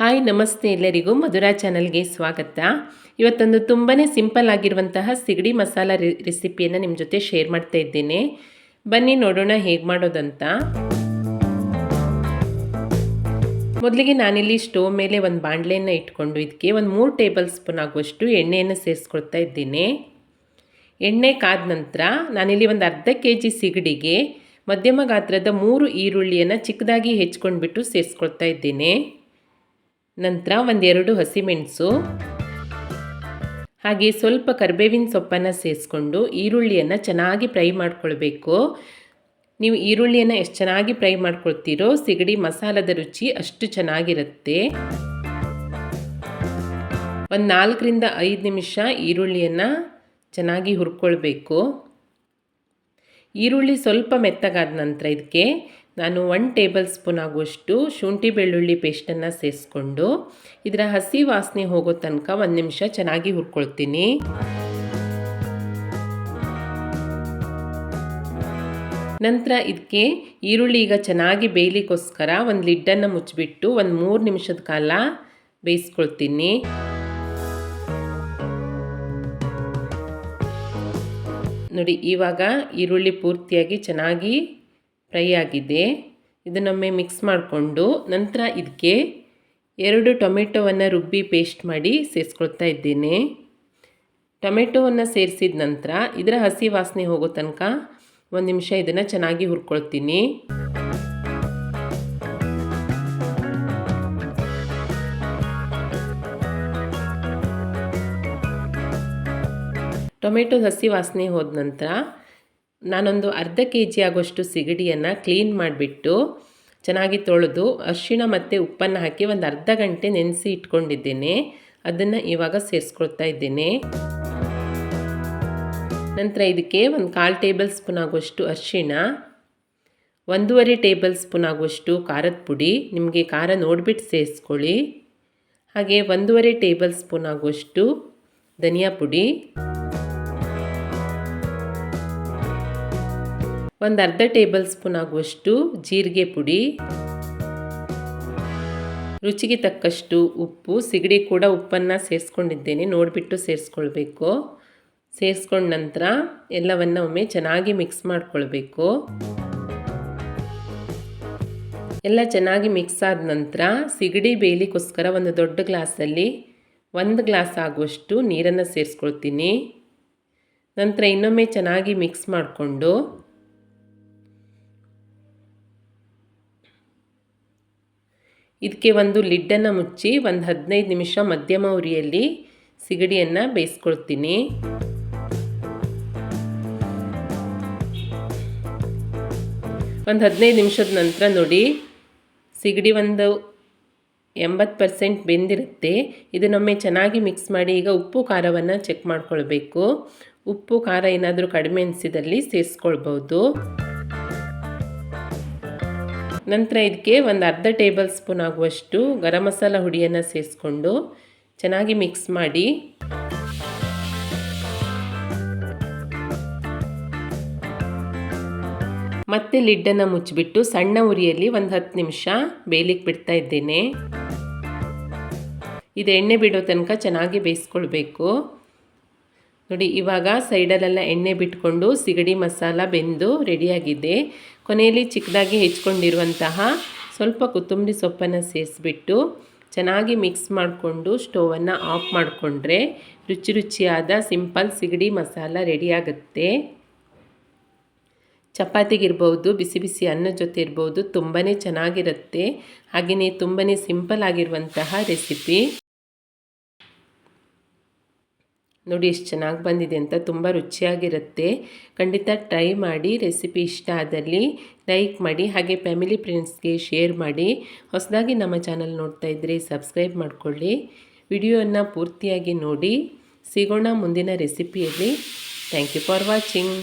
Hi, ನಮಸ್ತೆ ಎಲ್ಲರಿಗೂ ಮಧುರಾ ಚಾನಲ್ಗೆ ಸ್ವಾಗತ. ಇವತ್ತೊಂದು ತುಂಬಾ ಸಿಂಪಲ್ ಆಗಿರುವಂತಹ ಸಿಗಡಿ ಮಸಾಲ ರೆಸಿಪಿಯನ್ನು ನಿಮ್ಮ ಜೊತೆ ಶೇರ್ ಮಾಡ್ತಾ ಇದ್ದೇನೆ. ಬನ್ನಿ ನೋಡೋಣ ಹೇಗೆ ಮಾಡೋದಂತ. ಮೊದಲಿಗೆ ನಾನಿಲ್ಲಿ ಸ್ಟೋವ್ ಮೇಲೆ ಒಂದು ಬಾಣಲೆಯನ್ನು ಇಟ್ಕೊಂಡು ಇದಕ್ಕೆ ಒಂದು ಮೂರು ಟೇಬಲ್ ಸ್ಪೂನ್ ಆಗುವಷ್ಟು ಎಣ್ಣೆಯನ್ನು ಸೇರಿಸ್ಕೊಳ್ತಾ ಇದ್ದೀನಿ. ಎಣ್ಣೆ ಕಾದ ನಂತರ ನಾನಿಲ್ಲಿ ಒಂದು ಅರ್ಧ ಕೆ ಜಿ ಸಿಗಡಿಗೆ ಮಧ್ಯಮ ಗಾತ್ರದ ಮೂರು ಈರುಳ್ಳಿಯನ್ನು ಚಿಕ್ಕದಾಗಿ ಹೆಚ್ಕೊಂಡ್ಬಿಟ್ಟು ಸೇರಿಸ್ಕೊಳ್ತಾ ಇದ್ದೀನಿ. ನಂತರ ಒಂದೆರಡು ಹಸಿಮೆಣಸು ಹಾಗೆ ಸ್ವಲ್ಪ ಕರಿಬೇವಿನ ಸೊಪ್ಪನ್ನು ಸೇರಿಸ್ಕೊಂಡು ಈರುಳ್ಳಿಯನ್ನು ಚೆನ್ನಾಗಿ ಫ್ರೈ ಮಾಡ್ಕೊಳ್ಬೇಕು. ನೀವು ಈರುಳ್ಳಿಯನ್ನು ಎಷ್ಟು ಚೆನ್ನಾಗಿ ಫ್ರೈ ಮಾಡ್ಕೊಳ್ತೀರೋ ಸಿಗಡಿ ಮಸಾಲದ ರುಚಿ ಅಷ್ಟು ಚೆನ್ನಾಗಿರುತ್ತೆ. ಒಂದು ನಾಲ್ಕರಿಂದ ಐದು ನಿಮಿಷ ಈರುಳ್ಳಿಯನ್ನು ಚೆನ್ನಾಗಿ ಹುರ್ಕೊಳ್ಬೇಕು. ಈರುಳ್ಳಿ ಸ್ವಲ್ಪ ಮೆತ್ತಗಾದ ನಂತರ ಇದಕ್ಕೆ ನಾನು ಒನ್ ಟೇಬಲ್ ಸ್ಪೂನ್ ಆಗುವಷ್ಟು ಶುಂಠಿ ಬೆಳ್ಳುಳ್ಳಿ ಪೇಸ್ಟನ್ನು ಸೇರಿಸ್ಕೊಂಡು ಇದರ ಹಸಿ ವಾಸನೆ ಹೋಗೋ ತನಕ ಒಂದು ನಿಮಿಷ ಚೆನ್ನಾಗಿ ಹುರ್ಕೊಳ್ತೀನಿ. ನಂತರ ಇದಕ್ಕೆ ಈರುಳ್ಳಿ ಈಗ ಚೆನ್ನಾಗಿ ಬೇಯಲಿಕ್ಕೋಸ್ಕರ ಒಂದು ಲಿಡ್ಡನ್ನು ಮುಚ್ಚಿಬಿಟ್ಟು ಒಂದು ಮೂರು ನಿಮಿಷದ ಕಾಲ ಬೇಯಿಸ್ಕೊಳ್ತೀನಿ. ನೋಡಿ, ಇವಾಗ ಈರುಳ್ಳಿ ಪೂರ್ತಿಯಾಗಿ ಚೆನ್ನಾಗಿ ಫ್ರೈ ಆಗಿದೆ. ಇದನ್ನೊಮ್ಮೆ ಮಿಕ್ಸ್ ಮಾಡಿಕೊಂಡು ನಂತರ ಇದಕ್ಕೆ ಎರಡು ಟೊಮೆಟೊವನ್ನು ರುಬ್ಬಿ ಪೇಸ್ಟ್ ಮಾಡಿ ಸೇರಿಸ್ಕೊಳ್ತಾ ಇದ್ದೇನೆ. ಟೊಮೆಟೊವನ್ನು ಸೇರಿಸಿದ ನಂತರ ಇದರ ಹಸಿ ವಾಸನೆ ಹೋಗೋ ತನಕ ಒಂದು ನಿಮಿಷ ಇದನ್ನು ಚೆನ್ನಾಗಿ ಹುರ್ಕೊಳ್ತೀನಿ. ಟೊಮೆಟೊ ಹಸಿ ವಾಸನೆ ಹೋದ ನಂತರ ನಾನೊಂದು ಅರ್ಧ ಕೆ ಜಿ ಆಗೋಷ್ಟು ಸಿಗಡಿಯನ್ನು ಕ್ಲೀನ್ ಮಾಡಿಬಿಟ್ಟು ಚೆನ್ನಾಗಿ ತೊಳೆದು ಅರ್ಶಿಣ ಮತ್ತು ಉಪ್ಪನ್ನು ಹಾಕಿ ಒಂದು ಅರ್ಧ ಗಂಟೆ ನೆನೆಸಿ ಇಟ್ಕೊಂಡಿದ್ದೇನೆ. ಅದನ್ನು ಇವಾಗ ಸೇರಿಸ್ಕೊಳ್ತಾ ಇದ್ದೇನೆ. ನಂತರ ಇದಕ್ಕೆ ಒಂದು ಕಾಲು ಟೇಬಲ್ ಸ್ಪೂನ್ ಆಗುವಷ್ಟು ಅರಿಶಿಣ, ಒಂದೂವರೆ ಟೇಬಲ್ ಸ್ಪೂನ್ ಆಗುವಷ್ಟು ಖಾರದ ಪುಡಿ, ನಿಮಗೆ ಖಾರ ನೋಡಿಬಿಟ್ಟು ಸೇರಿಸ್ಕೊಳ್ಳಿ. ಹಾಗೆ ಒಂದೂವರೆ ಟೇಬಲ್ ಸ್ಪೂನ್ ಆಗುವಷ್ಟು ಧನಿಯಾ ಪುಡಿ ಒಂದು ಅರ್ಧ ಟೇಬಲ್ ಸ್ಪೂನ್ ಆಗುವಷ್ಟು ಜೀರಿಗೆ ಪುಡಿ. ರುಚಿಗೆ ತಕ್ಕಷ್ಟು ಉಪ್ಪು, ಸಿಗಡಿ ಕೂಡ ಉಪ್ಪನ್ನು ಸೇರಿಸ್ಕೊಂಡಿದ್ದೇನೆ, ನೋಡಿಬಿಟ್ಟು ಸೇರಿಸ್ಕೊಳ್ಬೇಕು. ಸೇರಿಸ್ಕೊಂಡ ನಂತರ ಎಲ್ಲವನ್ನು ಒಮ್ಮೆ ಚೆನ್ನಾಗಿ ಮಿಕ್ಸ್ ಮಾಡಿಕೊಳ್ಬೇಕು. ಎಲ್ಲ ಚೆನ್ನಾಗಿ ಮಿಕ್ಸ್ ಆದ ನಂತರ ಸಿಗಡಿ ಬೇಯಲಿಕ್ಕೋಸ್ಕರ ಒಂದು ದೊಡ್ಡ ಗ್ಲಾಸಲ್ಲಿ ಒಂದು ಗ್ಲಾಸ್ ಆಗುವಷ್ಟು ನೀರನ್ನು ಸೇರಿಸ್ಕೊಳ್ತೀನಿ. ನಂತರ ಇನ್ನೊಮ್ಮೆ ಚೆನ್ನಾಗಿ ಮಿಕ್ಸ್ ಮಾಡಿಕೊಂಡು ಇದಕ್ಕೆ ಒಂದು ಲಿಡ್ಡನ್ನು ಮುಚ್ಚಿ ಒಂದು ಹದಿನೈದು ನಿಮಿಷ ಮಧ್ಯಮ ಉರಿಯಲ್ಲಿ ಸಿಗಡಿಯನ್ನು ಬೇಯಿಸ್ಕೊಳ್ತೀನಿ. ಒಂದು ಹದಿನೈದು ನಿಮಿಷದ ನಂತರ ನೋಡಿ, ಸಿಗಡಿ ಒಂದು ಎಂಬತ್ತು ಪರ್ಸೆಂಟ್ ಬೆಂದಿರುತ್ತೆ. ಇದನ್ನೊಮ್ಮೆ ಚೆನ್ನಾಗಿ ಮಿಕ್ಸ್ ಮಾಡಿ ಈಗ ಉಪ್ಪು ಖಾರವನ್ನು ಚೆಕ್ ಮಾಡ್ಕೊಳ್ಬೇಕು. ಉಪ್ಪು ಖಾರ ಏನಾದರೂ ಕಡಿಮೆ ಅನಿಸಿದಲ್ಲಿ ಸೇರಿಸ್ಕೊಳ್ಬೋದು ನಂತರ ಇದಕ್ಕೆ ಒಂದು ಅರ್ಧ ಟೇಬಲ್ ಸ್ಪೂನ್ ಆಗುವಷ್ಟು ಗರಂ ಮಸಾಲ ಹುಡಿಯನ್ನು ಸೇರಿಸ್ಕೊಂಡು ಚೆನ್ನಾಗಿ ಮಿಕ್ಸ್ ಮಾಡಿ. ಮತ್ತೆ ಲಿಡ್ಡನ್ನು ಮುಚ್ಚಿಬಿಟ್ಟು ಸಣ್ಣ ಉರಿಯಲ್ಲಿ ಒಂದು ಹತ್ತು ನಿಮಿಷ ಬೇಯಲಿಕ್ಕೆ ಬಿಡ್ತಾ ಇದ್ದೇನೆ. ಇದು ಎಣ್ಣೆ ಬಿಡೋ ತನಕ ಚೆನ್ನಾಗಿ ಬೇಯಿಸ್ಕೊಳ್ಬೇಕು. ನೋಡಿ, ಇವಾಗ ಸೈಡಲ್ಲೆಲ್ಲ ಎಣ್ಣೆ ಬಿಟ್ಕೊಂಡು ಸಿಗಡಿ ಮಸಾಲ ಬೆಂದು ರೆಡಿಯಾಗಿದೆ. ಕೊನೆಯಲ್ಲಿ ಚಿಕ್ಕದಾಗಿ ಹೆಚ್ಕೊಂಡಿರುವಂತಹ ಸ್ವಲ್ಪ ಕೊತ್ತಂಬರಿ ಸೊಪ್ಪನ್ನು ಸೇರಿಸ್ಬಿಟ್ಟು ಚೆನ್ನಾಗಿ ಮಿಕ್ಸ್ ಮಾಡಿಕೊಂಡು ಸ್ಟೋವನ್ನು ಆಫ್ ಮಾಡಿಕೊಂಡ್ರೆ ರುಚಿ ರುಚಿಯಾದ ಸಿಂಪಲ್ ಸಿಗಡಿ ಮಸಾಲ ರೆಡಿಯಾಗುತ್ತೆ. ಚಪಾತಿಗಿರ್ಬೋದು, ಬಿಸಿ ಬಿಸಿ ಅನ್ನದ ಜೊತೆ ಇರ್ಬೋದು ತುಂಬಾ ಚೆನ್ನಾಗಿರುತ್ತೆ. ಹಾಗೆಯೇ ತುಂಬಾ ಸಿಂಪಲ್ ಆಗಿರುವಂತಹ ರೆಸಿಪಿ. ನೋಡಿ ಎಷ್ಟು ಚೆನ್ನಾಗಿ ಬಂದಿದೆ ಅಂತ ತುಂಬ ರುಚಿಯಾಗಿರುತ್ತೆ. ಖಂಡಿತ ಟ್ರೈ ಮಾಡಿ ರೆಸಿಪಿ ಇಷ್ಟ ಆದಲ್ಲಿ ಲೈಕ್ ಮಾಡಿ, ಹಾಗೆ ಫ್ಯಾಮಿಲಿ ಫ್ರೆಂಡ್ಸ್ಗೆ ಶೇರ್ ಮಾಡಿ. ಹೊಸದಾಗಿ ನಮ್ಮ ಚಾನಲ್ ನೋಡ್ತಾ ಇದ್ದರೆ ಸಬ್ಸ್ಕ್ರೈಬ್ ಮಾಡಿಕೊಳ್ಳಿ. ವಿಡಿಯೋವನ್ನು ಪೂರ್ತಿಯಾಗಿ ನೋಡಿ. ಸಿಗೋಣ ಮುಂದಿನ ರೆಸಿಪಿಯಲ್ಲಿ ಥ್ಯಾಂಕ್ ಯು ಫಾರ್ ವಾಚಿಂಗ್